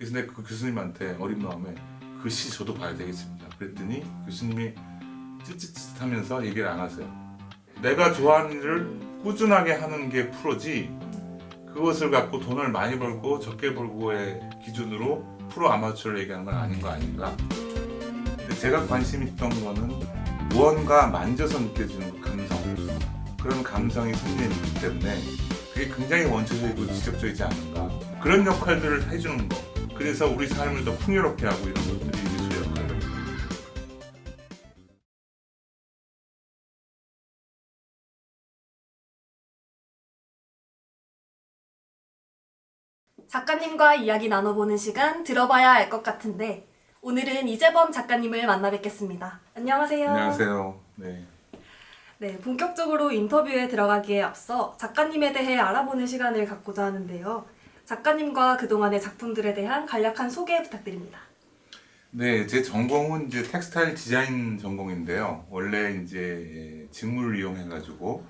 그래서 내가 그 교수님한테 어린 마음에 그 시 저도 봐야 되겠습니다. 그랬더니 교수님이 찌찌찌하면서 얘기를 안 하세요. 내가 좋아하는 일을 꾸준하게 하는 게 프로지 그것을 갖고 돈을 많이 벌고 적게 벌고의 기준으로 프로 아마추어를 얘기하는 건 아닌 거 아닌가. 근데 제가 관심 있던 거는 무언가 만져서 느껴지는 그 감성 그런 감성이 있기 때문에 그게 굉장히 원초적이고 직접적이지 않은가 그런 역할들을 해주는 거 그래서 우리 삶을 더 풍요롭게 하고 이런 것들이 미술의 역할을 작가님과 이야기 나눠보는 시간 들어봐야 알 것 같은데 오늘은 이재범 작가님을 만나 뵙겠습니다. 안녕하세요. 안녕하세요 네. 네, 본격적으로 인터뷰에 들어가기에 앞서 작가님에 대해 알아보는 시간을 갖고자 하는데요. 작가님과 그동안의 작품들에 대한 간략한 소개 부탁드립니다. 네, 제 전공은 이제 텍스타일 디자인 전공인데요. 원래 이제 직물을 이용해가지고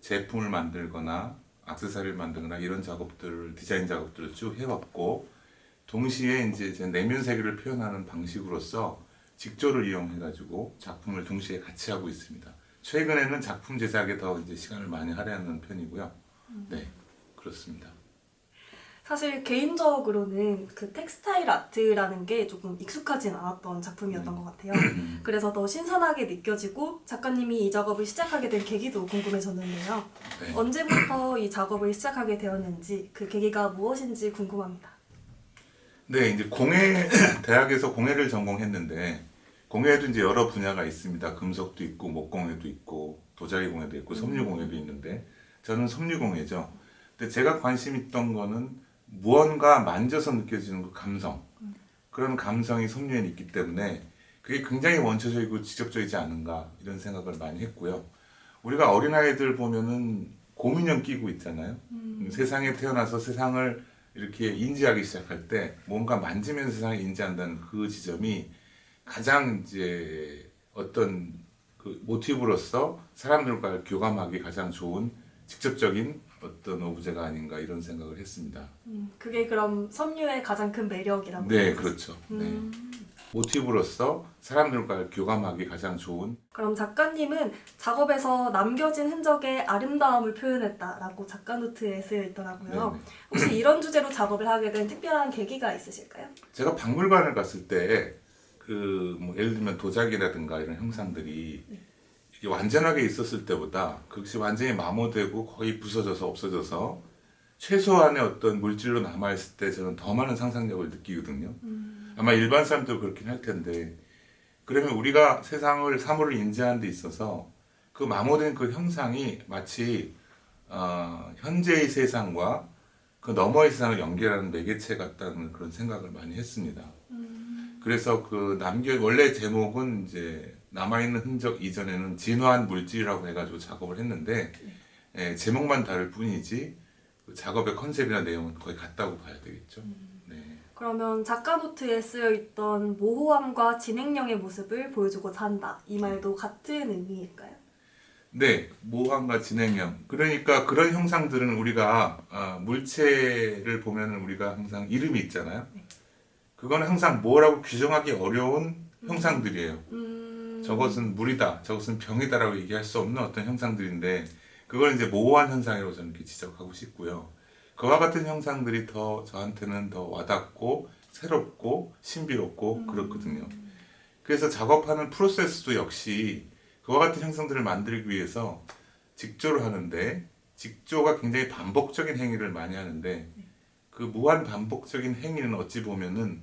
제품을 만들거나 액세서리를 만들거나 이런 작업들을 디자인 작업들을 쭉 해왔고 동시에 이제 제 내면 세계를 표현하는 방식으로서 직조를 이용해가지고 작품을 동시에 같이 하고 있습니다. 최근에는 작품 제작에 더 이제 시간을 많이 할애하는 편이고요. 네, 그렇습니다. 사실 개인적으로는 그 텍스타일 아트라는 게 조금 익숙하진 않았던 작품이었던 것 같아요. 그래서 더 신선하게 느껴지고 작가님이 이 작업을 시작하게 된 계기도 궁금해졌는데요. 네. 언제부터 이 작업을 시작하게 되었는지 그 계기가 무엇인지 궁금합니다. 네, 이제 공예 대학에서 공예를 전공했는데 공예에도 이제 여러 분야가 있습니다. 금속도 있고 목공예도 있고 도자기 공예도 있고 섬유 공예도 있는데 저는 섬유 공예죠. 근데 제가 관심 있던 거는 무언가 만져서 느껴지는 그 감성 그런 감성이 섬유에 있기 때문에 그게 굉장히 원초적이고 직접적이지 않은가 이런 생각을 많이 했고요. 우리가 어린아이들 보면은 곰인형 끼고 있잖아요. 세상에 태어나서 세상을 이렇게 인지하기 시작할 때 뭔가 만지면서 세상을 인지한다는 그 지점이 가장 이제 어떤 그 모티브로서 사람들과 교감하기 가장 좋은 직접적인 어떤 오브제가 아닌가 이런 생각을 했습니다. 음, 그게 그럼 섬유의 가장 큰 매력이라고 네? 그렇죠. 네. 음, 모티브로서 사람들과 교감하기 가장 좋은 그럼 작가님은 작업에서 남겨진 흔적의 아름다움을 표현했다라고 작가 노트에 쓰여 있더라고요. 네네. 혹시 이런 주제로 작업을 하게 된 특별한 계기가 있으실까요? 제가 박물관을 갔을 때 그 뭐 예를 들면 도자기라든가 이런 형상들이 이게 완전하게 있었을 때보다 그것이 완전히 마모되고 거의 부서져서 없어져서 최소한의 어떤 물질로 남아 있을 때 저는 더 많은 상상력을 느끼거든요. 아마 일반 사람도 그렇긴 할 텐데 그러면 우리가 세상을 사물을 인지하는 데 있어서 그 마모된 그 형상이 마치 어, 현재의 세상과 그 너머의 세상을 연결하는 매개체 같다는 그런 생각을 많이 했습니다. 그래서 그 남겨 원래 제목은 이제 남아 있는 흔적 이전에는 진화한 물질이라고 해가지고 작업을 했는데 예, 제목만 다를 뿐이지 그 작업의 컨셉이나 내용은 거의 같다고 봐야 되겠죠. 네. 그러면 작가 노트에 쓰여 있던 모호함과 진행령의 모습을 보여주고자 한다. 이 말도 같은 의미일까요? 네, 모함과 진행형. 그러니까 그런 형상들은 우리가 아, 물체를 보면 우리가 항상 이름이 있잖아요. 그거는 항상 뭐라고 규정하기 어려운 형상들이에요. 음, 저것은 물이다, 저것은 병이다라고 얘기할 수 없는 어떤 형상들인데 그걸 이제 모호한 현상이라고 저는 이렇게 지적하고 싶고요. 그와 같은 형상들이 더 저한테는 더 와닿고 새롭고 신비롭고 그렇거든요. 그래서 작업하는 프로세스도 역시 그와 같은 형상들을 만들기 위해서 직조를 하는데 직조가 굉장히 반복적인 행위를 많이 하는데 그 무한 반복적인 행위는 어찌 보면은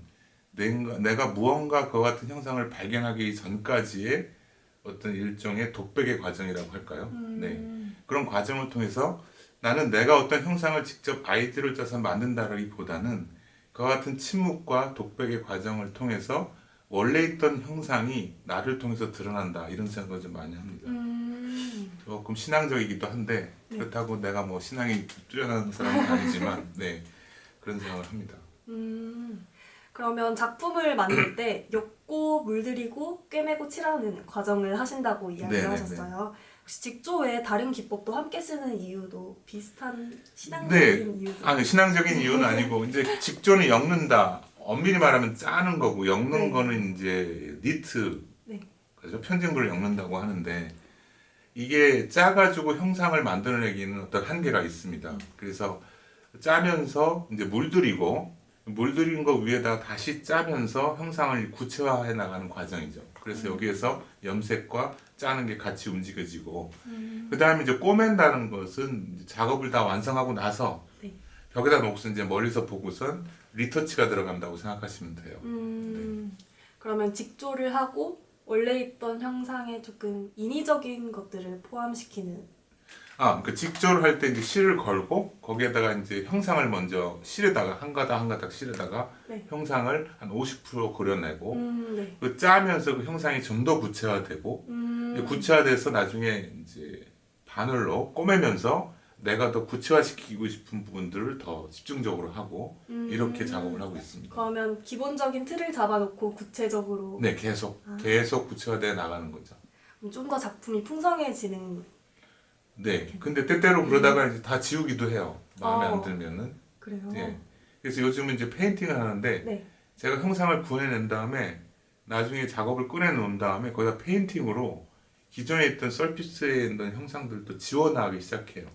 내가, 무언가 그와 같은 형상을 발견하기 전까지의 어떤 일종의 독백의 과정이라고 할까요? 음, 네. 그런 과정을 통해서 나는 내가 어떤 형상을 직접 아이디어를 짜서 만든다라기보다는 그와 같은 침묵과 독백의 과정을 통해서 원래 있던 형상이 나를 통해서 드러난다 이런 생각을 좀 많이 합니다. 음, 조금 신앙적이기도 한데 네. 그렇다고 내가 뭐 신앙이 뚜렷한 사람은 아니지만 네 그런 생각을 합니다. 음. 그러면 작품을 만들 때 엮고 물들이고 꿰매고 칠하는 과정을 하신다고 이야기를 네네네. 하셨어요. 혹시 직조 외에 다른 기법도 함께 쓰는 이유도 비슷한 네. 신앙적인 이유도 아니 신앙적인 이유는 아니고 이제 직조는 엮는다 엄밀히 말하면 짜는 거고 엮는 네. 거는 이제 니트 네. 그죠 편집물을 엮는다고 하는데 이게 짜가지고 형상을 만들어내기는 어떤 한계가 있습니다. 음. 그래서 짜면서 이제 물들이고 물들인 거 위에다 다시 짜면서 형상을 구체화해 나가는 과정이죠. 음. 그래서 여기에서 염색과 짜는 게 같이 움직여지고 음. 그 다음에 이제 꼬맨다는 것은 작업을 다 완성하고 나서 네. 벽에다 놓고서 이제 멀리서 보고선 리터치가 들어간다고 생각하시면 돼요. 음, 네. 그러면 직조를 하고 원래 있던 형상에 조금 인위적인 것들을 포함시키는 아, 그 직조를 할 때 이제 실을 걸고 거기에다가 이제 형상을 먼저 실에다가 한 가닥 한 가닥 실에다가 네. 형상을 한 50% 그려내고 음, 네. 그 짜면서 그 형상이 좀 더 구체화되고 음, 구체화돼서 나중에 이제 바늘로 꼬매면서 내가 더 구체화시키고 싶은 부분들을 더 집중적으로 하고 음. 이렇게 작업을 하고 있습니다. 그러면 기본적인 틀을 잡아놓고 구체적으로 네, 계속 아. 계속 구체화돼 나가는 거죠. 좀 더 작품이 풍성해지는 네, 근데 때때로 그러다가 이제 다 지우기도 해요. 마음에 어. 안 들면은. 그래요. 예. 그래서 요즘은 이제 페인팅을 하는데 네. 제가 형상을 구해낸 다음에 나중에 작업을 꺼내놓은 다음에 거기다 페인팅으로 기존에 있던 서피스에 있는 형상들도 지워나가기 시작해요.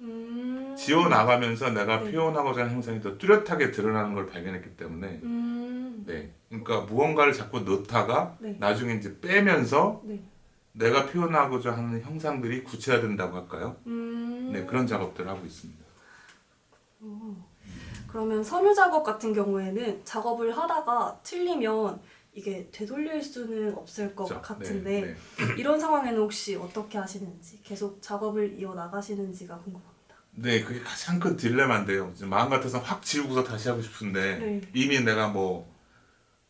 음. 지워나가면서 내가 네. 표현하고자 하는 형상이 더 뚜렷하게 드러나는 걸 발견했기 때문에 음. 네. 그러니까 무언가를 자꾸 넣다가 네. 나중에 이제 빼면서 네. 내가 표현하고자 하는 형상들이 구체화된다고 할까요? 음. 네, 그런 작업들을 하고 있습니다. 그러면 섬유 작업 같은 경우에는 작업을 하다가 틀리면 이게 되돌릴 수는 없을 것 그렇죠? 같은데 네, 네. 이런 상황에는 혹시 어떻게 하시는지 계속 작업을 이어 나가시는지가 궁금합니다. 네, 그게 가장 큰 딜레마인데요. 마음 같아서 확 지우고서 다시 하고 싶은데 네. 이미 내가 뭐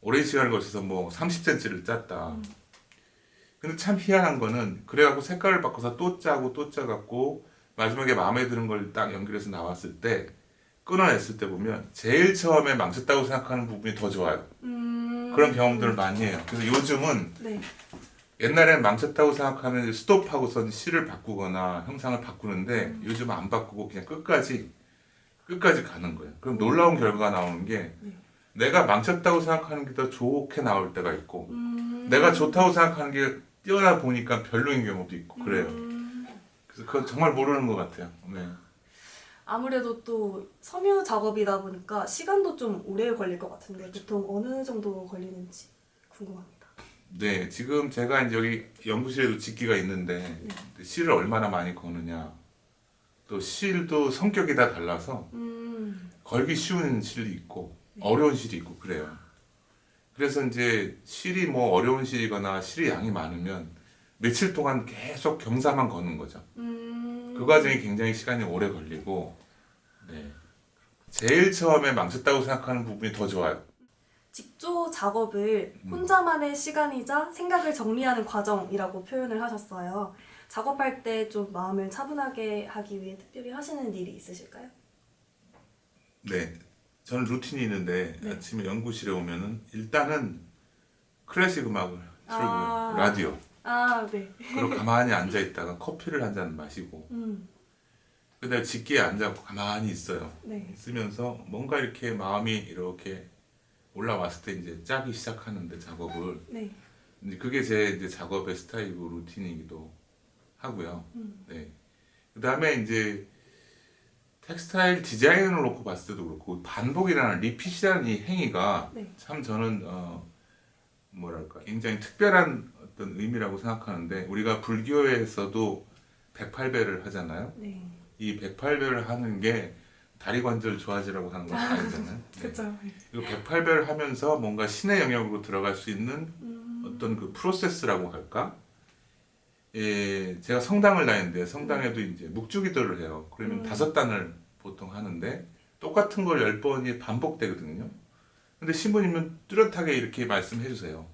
오랜 시간을 거쳐서 뭐 30cm를 짰다. 음. 근데 참 희한한 거는 그래갖고 색깔을 바꿔서 또 짜고 또 짜갖고 마지막에 마음에 드는 걸 딱 연결해서 나왔을 때 끊어냈을 때 보면 제일 처음에 망쳤다고 생각하는 부분이 더 좋아요. 음. 그런 경험들을 많이 해요. 그래서 요즘은 네. 옛날엔 망쳤다고 생각하면 스톱하고선 실을 바꾸거나 형상을 바꾸는데 요즘은 안 바꾸고 그냥 끝까지 끝까지 가는 거예요. 그럼 놀라운 결과가 나오는 게 네. 내가 망쳤다고 생각하는 게 더 좋게 나올 때가 있고 음. 내가 좋다고 생각하는 게 뛰어나 보니까 별로인 경우도 있고 그래요. 음. 그래서 그건 정말 모르는 것 같아요. 네. 아무래도 또 섬유 작업이다 보니까 시간도 좀 오래 걸릴 것 같은데 보통 어느 정도 걸리는지 궁금합니다. 네, 지금 제가 이제 여기 연구실에도 직기가 있는데 실을 얼마나 많이 거느냐 또 실도 성격이 다 달라서 음. 걸기 쉬운 실이 있고 네. 어려운 실이 있고 그래요. 그래서 이제 실이 뭐 어려운 실이거나 실의 양이 많으면 며칠 동안 계속 경사만 거는 거죠. 음. 그 과정이 굉장히 시간이 오래 걸리고, 네. 제일 처음에 망쳤다고 생각하는 부분이 더 좋아요. 직조 작업을 음. 혼자만의 시간이자 생각을 정리하는 과정이라고 표현을 하셨어요. 작업할 때 좀 마음을 차분하게 하기 위해 특별히 하시는 일이 있으실까요? 네. 저는 루틴이 있는데 네. 아침에 연구실에 오면은 일단은 클래식 음악을 틀고요. 아. 라디오. 아, 네. 그리고 가만히 앉아 있다가 커피를 한 잔 마시고 음, 그다음에 직기에 앉아서 가만히 있어요. 네. 있으면서 뭔가 이렇게 마음이 이렇게 올라왔을 때 이제 짜기 시작하는데 작업을 네. 이제 그게 제 이제 작업의 스타일이고 루틴이기도 하고요. 음, 네. 그다음에 이제 텍스타일 디자인을 놓고 봤을 때도 그렇고 반복이라는 리핏이라는 이 행위가 네. 참 저는 어 뭐랄까 굉장히 특별한 어떤 의미라고 생각하는데 우리가 불교에서도 108배를 하잖아요. 네. 이 108배를 하는 게 다리 관절 좋아지라고 하는 건 아니잖아요. 네. 그쵸. 이거 108배를 하면서 뭔가 신의 영역으로 들어갈 수 있는 음, 어떤 그 프로세스라고 할까? 예, 제가 성당을 다니는데 성당에도 이제 묵주기도를 해요. 그러면 음. 다섯 단을 보통 하는데 똑같은 걸 열 번이 반복되거든요. 근데 신부님은 뚜렷하게 이렇게 말씀해 주세요.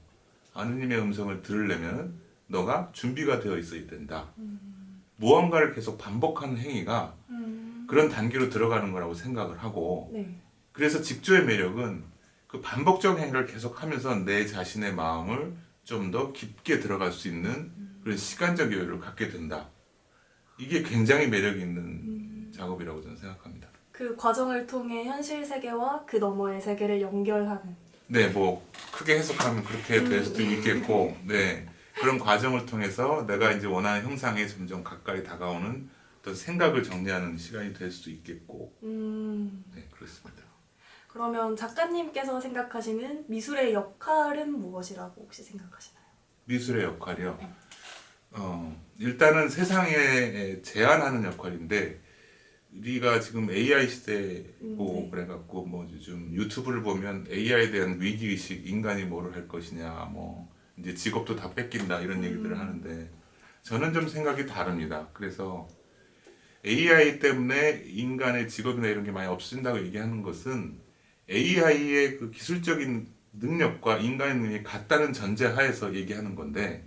하느님의 음성을 들으려면 너가 준비가 되어 있어야 된다. 무언가를 계속 반복하는 행위가 음, 그런 단계로 들어가는 거라고 생각을 하고 네. 그래서 직조의 매력은 그 반복적 행위를 계속하면서 내 자신의 마음을 좀 더 깊게 들어갈 수 있는 그런 시간적 여유를 갖게 된다. 이게 굉장히 매력 있는 음, 작업이라고 저는 생각합니다. 그그 과정을 통해 현실 세계와 그 너머의 세계를 연결하는. 네, 뭐 크게 해석하면 그렇게 될 수도 음. 있겠고, 네 그런 과정을 통해서 내가 이제 원하는 형상에 점점 가까이 다가오는 어떤 생각을 정리하는 시간이 될 수도 있겠고, 음, 네 그렇습니다. 그러면 작가님께서 생각하시는 미술의 역할은 무엇이라고 혹시 생각하시나요? 미술의 역할이요. 어, 일단은 세상에 제한하는 역할인데 우리가 지금 AI 시대고 음, 네. 그래갖고 뭐 요즘 유튜브를 보면 AI에 대한 위기 의식, 인간이 뭐를 할 것이냐, 뭐 이제 직업도 다 뺏긴다 이런 음. 얘기들을 하는데 저는 좀 생각이 다릅니다. 그래서 AI 때문에 인간의 직업이나 이런 게 많이 없어진다고 얘기하는 것은 AI의 그 기술적인 능력과 인간의 능력이 같다는 전제 하에서 얘기하는 건데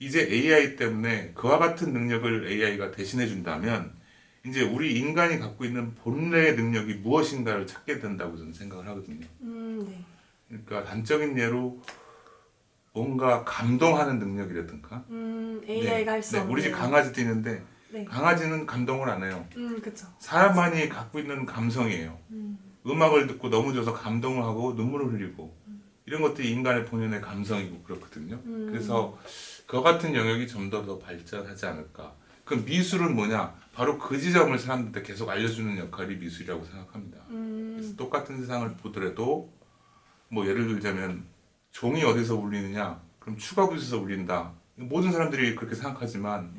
이제 AI 때문에 그와 같은 능력을 AI가 대신해 준다면 이제 우리 인간이 갖고 있는 본래의 능력이 무엇인가를 찾게 된다고 저는 생각을 하거든요. 음, 네. 그러니까 단적인 예로 뭔가 감동하는 능력이라든가 음, AI가 할수 없는. 우리 집 강아지도 있는데 네. 강아지는 감동을 안 해요. 음, 그쵸. 사람만이 갖고 있는 감성이에요. 음, 음악을 듣고 너무 좋아서 감동을 하고 눈물을 흘리고 이런 것들이 인간의 본연의 감성이고 그렇거든요. 음. 그래서 그 같은 영역이 좀더더 발전하지 않을까. 그 미술은 뭐냐? 바로 그 지점을 사람들한테 계속 알려주는 역할이 미술이라고 생각합니다. 그래서 음, 똑같은 세상을 보더라도 뭐 예를 들자면 종이 어디서 울리느냐? 그럼 추가 부에서 울린다. 모든 사람들이 그렇게 생각하지만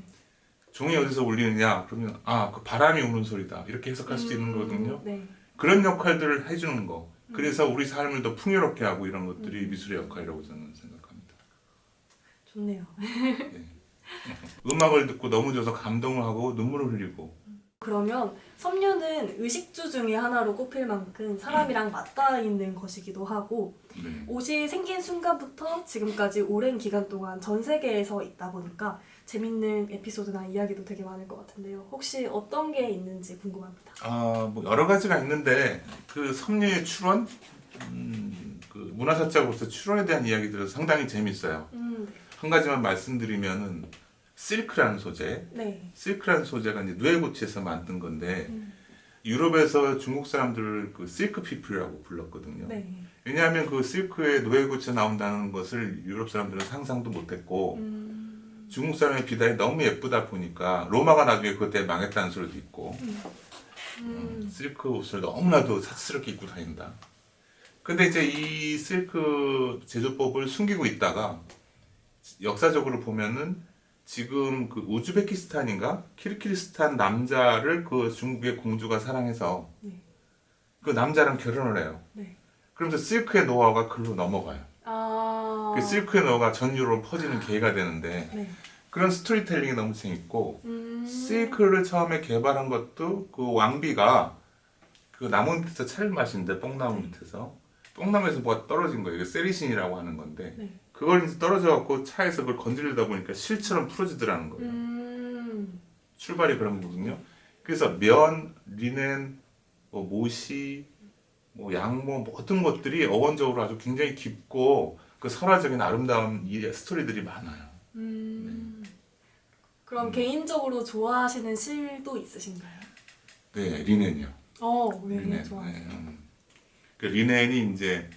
종이 어디서 울리느냐? 그러면 아 그 바람이 우는 소리다 이렇게 해석할 수도 있는 거거든요. 네. 그런 역할들을 해주는 거. 음. 그래서 우리 삶을 더 풍요롭게 하고 이런 것들이 미술의 역할이라고 저는 생각합니다. 좋네요. 음악을 듣고 너무 좋아서 감동을 하고 눈물을 흘리고 그러면 섬유는 의식주 중에 하나로 꼽힐 만큼 사람이랑 맞닿아 있는 것이기도 하고 네. 옷이 생긴 순간부터 지금까지 오랜 기간 동안 전 세계에서 있다 보니까 재밌는 에피소드나 이야기도 되게 많을 것 같은데요. 혹시 어떤 게 있는지 궁금합니다. 아, 뭐 여러 가지가 있는데 그 섬유의 출원, 음, 그 문화사적으로서 출원에 대한 이야기들은 상당히 재밌어요. 음, 한 가지만 말씀드리면은 실크라는 소재, 네. 실크라는 소재가 이제 누에고치에서 만든 건데 음, 유럽에서 중국 사람들을 그 실크 피플이라고 불렀거든요. 네. 왜냐하면 그 실크에 노예고치 나온다는 것을 유럽 사람들은 상상도 못했고 음, 중국 사람의 비단이 너무 예쁘다 보니까 로마가 나중에 때문에 망했다는 소리도 있고 음, 음, 실크 옷을 너무나도 사치스럽게 입고 다닌다. 근데 이제 이 실크 제조법을 숨기고 있다가 역사적으로 보면은 지금 그 우즈베키스탄인가 키르키스탄 남자를 그 중국의 공주가 사랑해서 네. 그 남자랑 결혼을 해요. 네. 그러면서 실크의 노하우가 글로 넘어가요. 아, 그 실크의 노하우가 전 유럽으로 퍼지는 계기가 되는데 네. 그런 스토리텔링이 너무 재밌고 음, 실크를 처음에 개발한 것도 그 왕비가 그 나무 밑에서 차를 마시는데 뽕나무 네. 밑에서 뽕나무에서 뭐가 떨어진 거예요. 이게 세리신이라고 하는 건데 네. 그걸 이제 떨어져 갖고 차에서 그걸 건드리다 보니까 실처럼 풀어지더라는 거예요. 음, 출발이 그런 거거든요. 그래서 면, 리넨, 뭐 모시, 뭐 양모 모든 것들이 어원적으로 아주 굉장히 깊고 그 설화적인 아름다운 이 스토리들이 많아요. 음. 그럼 개인적으로 좋아하시는 실도 있으신가요? 네, 리넨이요. 어, 왜 리넨. 좋아하세요? 네, 음. 그 리넨이 이제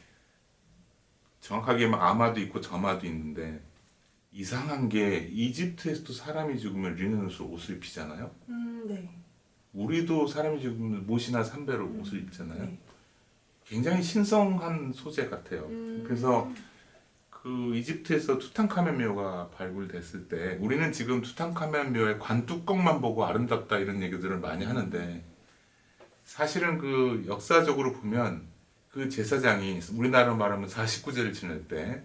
정확하게 막 아마도 있고 점화도 있는데 이상한 게 이집트에서도 사람이 죽으면 리넨 옷을 옷을 입히잖아요. 음, 네. 우리도 사람이 죽으면 못이나 삼배로 옷을 입잖아요. 네. 굉장히 신성한 소재 같아요. 음. 그래서 그 이집트에서 투탕카멘 묘가 발굴됐을 때 우리는 지금 투탕카멘 묘의 관 뚜껑만 보고 아름답다 이런 얘기들을 많이 하는데 사실은 그 역사적으로 보면 그 제사장이 우리나라로 말하면 49제를 지낼 때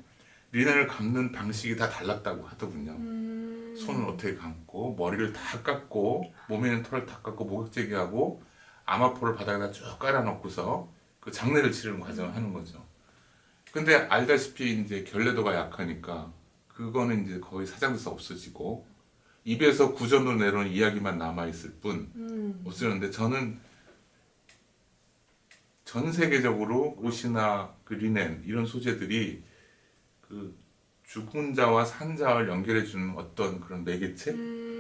리넨을 감는 방식이 다 달랐다고 하더군요. 음, 손을 어떻게 감고 머리를 다 깎고 몸에 있는 털을 다 깎고 목욕제기 하고 아마포를 바닥에다 쭉 깔아놓고서 그 장례를 치르는 과정을 하는 거죠. 근데 알다시피 이제 결례도가 약하니까 그거는 이제 거의 사장돼서 없어지고 입에서 구전으로 내려온 이야기만 남아 있을 뿐 음, 못 쓰는데 저는 전 세계적으로 옷이나 그 리넨 이런 소재들이 그 죽은 자와 산 자를 연결해 주는 어떤 그런 매개체? 음,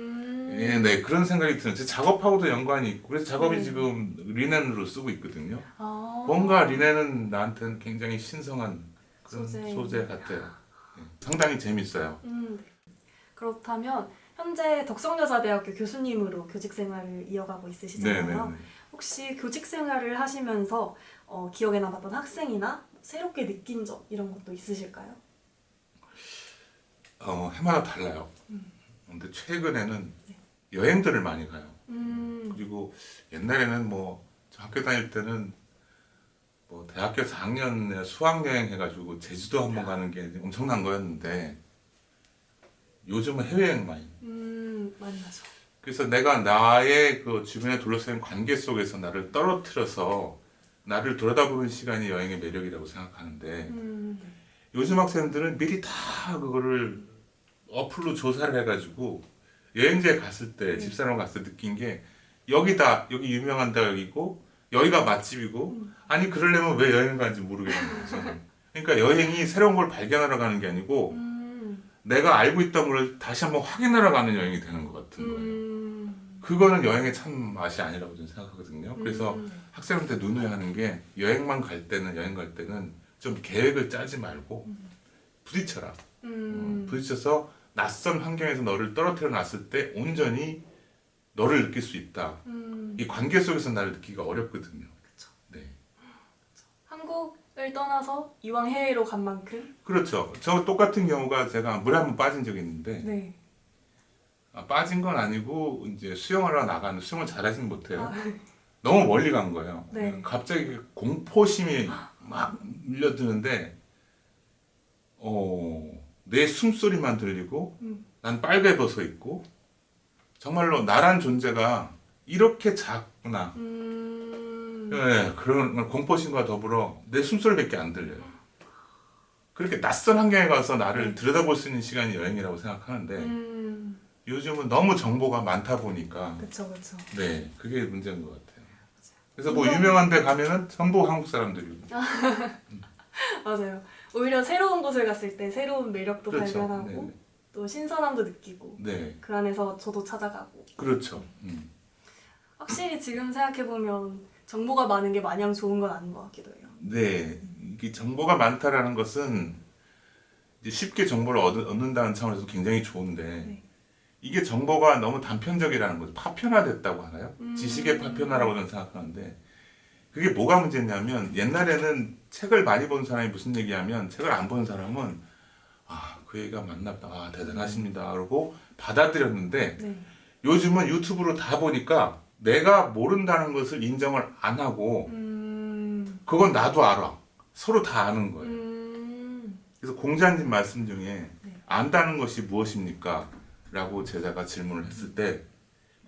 예, 네 그런 생각이 드는. 제 작업하고도 연관이 있고 그래서 작업이 네. 지금 리넨으로 쓰고 있거든요. 아. 뭔가 리넨은 나한테는 굉장히 신성한 그런 소재. 소재, 같아요. 예, 상당히 재밌어요. 음, 네. 그렇다면 현재 덕성여자대학교 교수님으로 교직 생활을 이어가고 있으시잖아요. 네네네. 혹시 교직 생활을 하시면서 어, 기억에 남았던 학생이나 새롭게 느낀 점 이런 것도 있으실까요? 어, 해마다 달라요. 음. 근데 최근에는 여행들을 많이 가요. 음, 그리고 옛날에는 뭐저 학교 다닐 때는 뭐 대학교 4학년에 수학여행 해가지고 제주도 한번 가는 게 엄청난 거였는데 요즘은 해외여행 많이. 음, 많이 하죠. 그래서 내가 나의 그 주변에 둘러싸인 관계 속에서 나를 떨어뜨려서 나를 돌아다보는 시간이 여행의 매력이라고 생각하는데 음, 요즘 학생들은 미리 다 그거를 어플로 조사를 해가지고 여행지에 갔을 때 네. 집사람 갔을 때 느낀 게 여기다 여기 유명한 데이고 여기가 맛집이고 음. 아니 그러려면 왜 여행 가는지 모르겠는 거죠. 그러니까 여행이 새로운 걸 발견하러 가는 게 아니고 음, 내가 알고 있던 걸 다시 한번 확인하러 가는 여행이 되는 것 같은 거예요. 음, 그거는 여행의 참 맛이 아니라고 저는 생각하거든요. 그래서 음, 학생한테 누누이 하는 게 여행만 갈 때는 여행 갈 때는 좀 계획을 짜지 말고 부딪혀라. 음, 어, 부딪혀서 낯선 환경에서 너를 떨어뜨려 놨을 때 온전히 너를 느낄 수 있다. 음. 이 관계 속에서 나를 느끼기가 어렵거든요. 그쵸. 네. 한국을 떠나서 이왕 해외로 간 만큼 그렇죠. 저 똑같은 경우가 제가 물에 한번 빠진 적이 있는데 네. 아, 빠진 건 아니고 이제 수영하러 나가는 수영을 잘하지는 못해요. 아, 너무 멀리 간 거예요. 네. 갑자기 공포심이 막 밀려드는데 어, 내 숨소리만 들리고 음. 난 빨개 벗어 있고 정말로 나란 존재가 이렇게 작구나. 음, 네, 그런 공포심과 더불어 내 숨소리밖에 안 들려요. 그렇게 낯선 환경에 가서 나를 네. 들여다볼 수 있는 시간이 여행이라고 생각하는데 음, 요즘은 너무 정보가 많다 보니까 그쵸 그쵸. 네, 그게 문제인 것 같아요. 그래서 뭐. 유명한 데 가면은 전부 한국 사람들이고. 맞아요. 오히려 새로운 곳을 갔을 때 새로운 매력도 그렇죠. 발견하고 네, 또 신선함도 느끼고 네. 그 안에서 저도 찾아가고 그렇죠. 음. 확실히 지금 생각해 보면 정보가 많은 게 마냥 좋은 건 아닌 것 같기도 해요. 네, 이게 정보가 많다라는 것은 이제 쉽게 정보를 얻, 얻는다는 차원에서 굉장히 좋은데 네. 이게 정보가 너무 단편적이라는 거죠. 파편화됐다고 하나요? 음. 지식의 파편화라고 저는 생각하는데 그게 뭐가 문제냐면 옛날에는 책을 많이 본 사람이 무슨 얘기하면 책을 안 본 사람은 아, 그 얘기가 맞나 보다. 아, 대단하십니다. 그러고 받아들였는데 네. 요즘은 유튜브로 다 보니까 내가 모른다는 것을 인정을 안 하고 음, 그건 나도 알아. 서로 다 아는 거예요. 음, 그래서 공자님 말씀 중에 네. 안다는 것이 무엇입니까? 라고 제자가 질문을 했을 때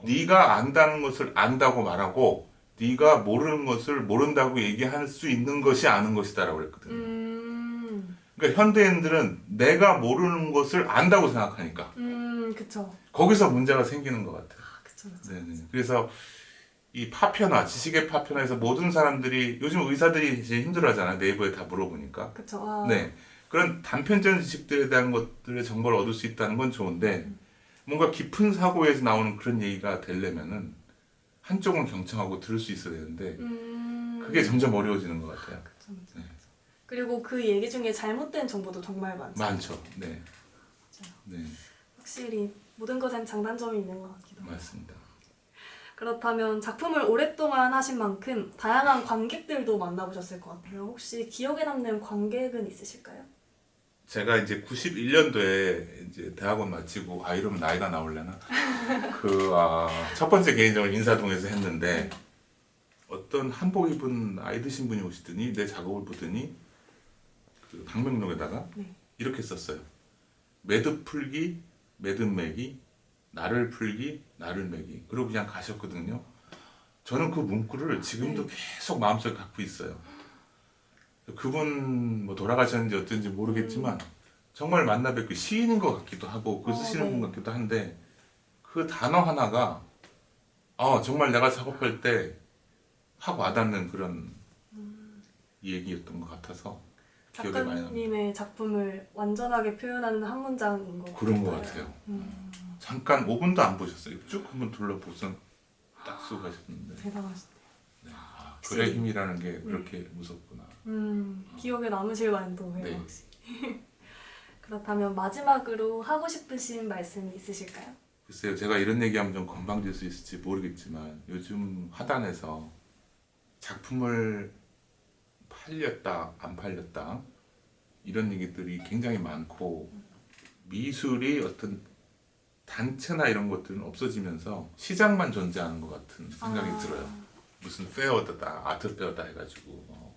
네가 안다는 것을 안다고 말하고 네가 모르는 것을 모른다고 얘기할 수 있는 것이 아는 것이다라고 그랬거든요. 음, 그러니까 현대인들은 내가 모르는 것을 안다고 생각하니까 음, 그쵸. 거기서 문제가 생기는 것 같아요. 아, 그쵸, 그쵸. 네네. 그래서 이 파편화, 지식의 파편화에서 모든 사람들이 요즘 의사들이 이제 힘들어하잖아요. 네이버에 다 물어보니까. 그쵸. 아, 네. 그런 단편적인 지식들에 대한 것들의 정보를 얻을 수 있다는 건 좋은데 뭔가 깊은 사고에서 나오는 그런 얘기가 되려면은 한쪽은 경청하고 들을 수 있어야 되는데 음, 그게 점점 어려워지는 것 같아요. 그쵸, 그쵸. 네. 그리고 그 얘기 중에 잘못된 정보도 정말 많죠. 많죠. 네. 맞아요. 네. 확실히 모든 것엔 장단점이 있는 것 같기도 해요. 맞습니다. 그렇다면 작품을 오랫동안 하신 만큼 다양한 관객들도 만나보셨을 것 같아요. 혹시 기억에 남는 관객은 있으실까요? 제가 이제 91년도에 이제 대학원 마치고 아 이러면 나이가 나올려나 그첫 번째 개인적으로 인사동에서 했는데 어떤 한복 입은 아이 드신 분이 오시더니 내 작업을 보더니 그 방명록에다가 네. 이렇게 썼어요. 매듭 풀기, 매듭 매기, 나를 풀기, 나를 매기. 그리고 그냥 가셨거든요. 저는 그 문구를 지금도 계속 마음속에 갖고 있어요. 그분 뭐 돌아가셨는지 어쩐지 모르겠지만 정말 만나 뵙고 시인인 것 같기도 하고 글 어, 쓰시는 네. 분 같기도 한데 그 단어 하나가 아 정말 내가 작업할 때 확 와닿는 그런 얘기였던 것 같아서 기억에 많이 납니다. 작가님의 작품을 완전하게 표현하는 한 문장인 것 그런 것 같아요. 음, 잠깐 5분도 안 보셨어요. 쭉 한번 둘러보선 딱 쓰고 가셨는데 대단하시다. 아, 글의 힘이라는 게 그렇게 무섭구나. 음, 기억에 남으실 만도 해요, 네. 혹시. 그렇다면 마지막으로 하고 싶으신 말씀 있으실까요? 글쎄요, 제가 이런 얘기하면 좀 건방질 수 있을지 모르겠지만 요즘 하단에서 작품을 팔렸다 안 팔렸다 이런 얘기들이 굉장히 많고 미술이 어떤 단체나 이런 것들은 없어지면서 시장만 존재하는 것 같은 생각이 아. 들어요. 무슨 페어다 아트 페어다 해가지고 뭐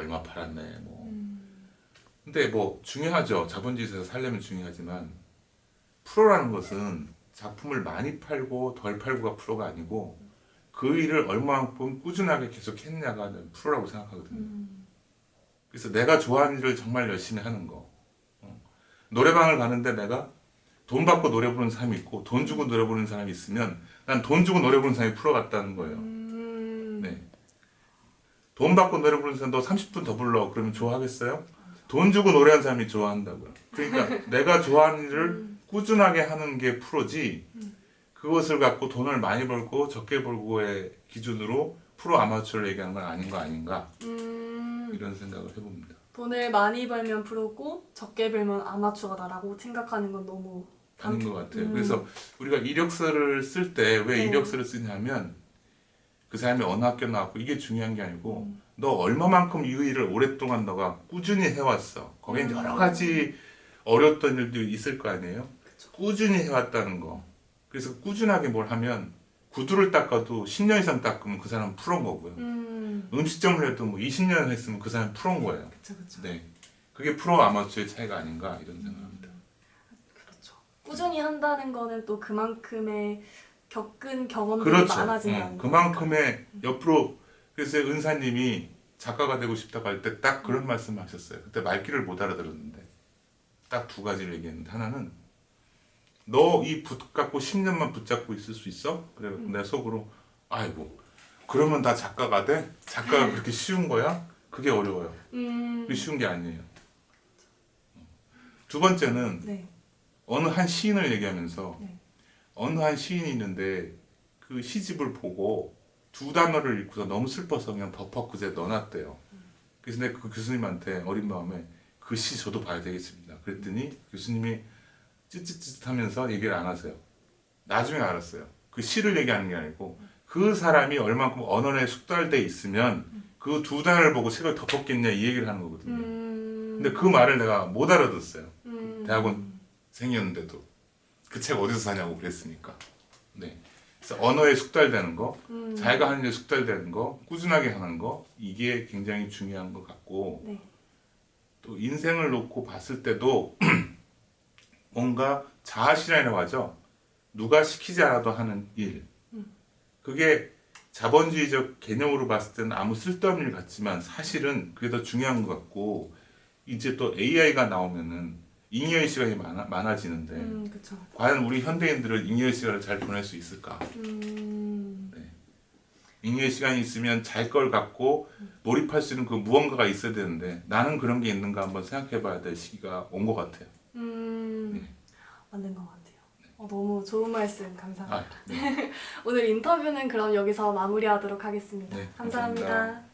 얼마 팔았네 뭐 음, 근데 뭐 중요하죠. 자본주의에서 살려면 중요하지만 프로라는 것은 작품을 많이 팔고 덜 팔고가 프로가 아니고 그 일을 얼마만큼 꾸준하게 계속 했냐가 프로라고 생각하거든요. 음, 그래서 내가 좋아하는 일을 정말 열심히 하는 거. 어. 노래방을 가는데 내가 돈 받고 노래 부르는 사람이 있고 돈 주고 노래 부르는 사람이 있으면 난 돈 주고 노래 부르는 사람이 프로 같다는 거예요. 음, 네. 돈 받고 노래 부르는 사람 너 30분 더 불러 그러면 좋아하겠어요? 돈 주고 노래하는 사람이 좋아한다고요. 그러니까 내가 좋아하는 일을 음, 꾸준하게 하는 게 프로지 음. 그것을 갖고 돈을 많이 벌고 적게 벌고의 기준으로 프로 아마추어를 얘기하는 건 아닌 거 아닌가 음, 이런 생각을 해봅니다. 돈을 많이 벌면 프로고 적게 벌면 아마추어다라고 생각하는 건 너무 아닌 것 같아요. 음. 그래서 우리가 이력서를 쓸 때 왜 네. 이력서를 쓰냐면 그 사람이 어느 학교 나왔고 이게 중요한 게 아니고 음. 너 얼마만큼 이 일을 오랫동안 너가 꾸준히 해왔어. 거기에 음. 여러 가지 어려웠던 일도 있을 거 아니에요. 꾸준히 해왔다는 거. 그래서 꾸준하게 뭘 하면 구두를 닦아도 10년 이상 닦으면 그 사람은 프로인 거고요. 음, 음식점을 해도 뭐 20년 했으면 그 사람은 프로인 거예요. 그쵸 그쵸. 네. 그게 프로 아마추어의 차이가 아닌가 이런 생각합니다. 그렇죠. 꾸준히 한다는 거는 또 그만큼의 겪은 경험들이 그렇죠. 많아진다는 어, 거. 그만큼의 옆으로 그래서 은사님이 작가가 되고 싶다고 할 때 딱 그런 말씀을 하셨어요. 그때 말귀를 못 알아들었는데 딱 두 가지를 얘기했는데 하나는 너이붓 갖고 10년만 붙잡고 있을 수 있어? 그래 음. 내 속으로 아이고 그러면 다 작가가 돼? 작가가 그렇게 쉬운 거야? 그게 어려워요. 음, 그게 쉬운 게 아니에요. 두 번째는 네. 어느 한 시인을 얘기하면서 네. 어느 한 시인이 있는데 그 시집을 보고 두 단어를 읽고서 너무 슬퍼서 그냥 덮어그제 넣어놨대요. 그래서 내가 그 교수님한테 어린 마음에 그 시 저도 봐야 되겠습니다. 그랬더니 교수님이 찌릿찌릿하면서 얘기를 안 하세요. 나중에 알았어요. 그 시를 얘기하는 게 아니고 그 사람이 얼만큼 언어에 숙달돼 있으면 그 두 단어를 보고 책을 덮었겠냐 이 얘기를 하는 거거든요. 음, 근데 그 말을 내가 못 알아듣었어요. 음, 대학원 생이었는데도 그 책 어디서 사냐고 그랬으니까. 네. 그래서 언어에 숙달되는 거, 음, 자기가 하는 일에 숙달되는 거, 꾸준하게 하는 거 이게 굉장히 중요한 것 같고 네. 또 인생을 놓고 봤을 때도 뭔가 자아실현이라고 하죠. 누가 시키지 않아도 하는 일. 음. 그게 자본주의적 개념으로 봤을 때는 아무 쓸데없는 일 같지만 사실은 그게 더 중요한 것 같고 이제 또 AI가 나오면은 잉여의 시간이 많아, 많아지는데 음, 그쵸. 과연 우리 현대인들은 잉여의 시간을 잘 보낼 수 있을까? 음, 잉여의 시간이 있으면 잘 걸 갖고 몰입할 수 있는 그 무언가가 있어야 되는데 나는 그런 게 있는가 한번 생각해 봐야 될 시기가 온 것 같아요. 음, 네. 맞는 것 같아요. 어, 너무 좋은 말씀 감사합니다. 아, 네. 오늘 인터뷰는 그럼 여기서 마무리하도록 하겠습니다 네, 감사합니다. 감사합니다.